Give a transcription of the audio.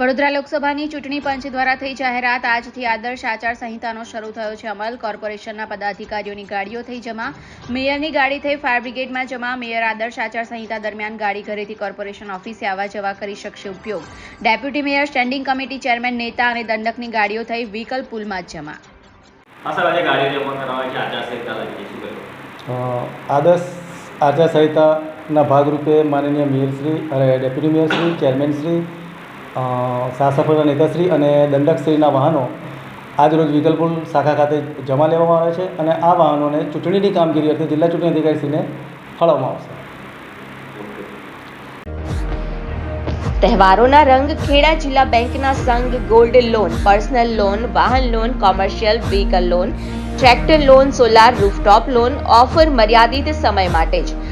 વડોદરા લોકસભાની ચૂંટણી પંચ દ્વારા થઈ જાહેરાત. આજથી આદર્શ આચાર સંહિતાનો શરૂ થયો છે અમલ. કોર્પોરેશનના પદાધિકારીઓની ગાડીઓ થઈ જમા. મેયરની ગાડી થઈ ફાયર બ્રિગેડમાં જમા. મેયર આદર્શ આચાર સંહિતા દરમિયાન ગાડી ઘરેથી કોર્પોરેશન ઓફિસે આવવા જવા કરી શકશે ઉપયોગ. Deputy mayor standing committee chairman નેતા અને દંડકની ગાડીઓ થઈ વ્હીકલ પુલમાં જ જમા. આદર્શ આચારસંહિતાના ભાગરૂપે માનનીય મેયરશ્રી અને ડેપ્યુટી મેયરશ્રી ચેરમેનશ્રી સાસપરના નેતાશ્રી અને દંડકશ્રીના વાહનો આજરોજ વિકલપુર શાખા ખાતે જમા લેવામાં આવે છે અને આ વાહનોને ચૂંટણીની કામગીરી અર્થે જિલ્લા ચૂંટણી અધિકારીશ્રીને ફાળવવામાં આવશે. તહેવારોના રંગ ખેડા જિલ્લા બેંકના સંઘ ગોલ્ડ લોન, પર્સનલ લોન, વાહન loan, commercial vehicle loan, tractor loan, solar rooftop loan, offer મર્યાદિત સમય માટે જ.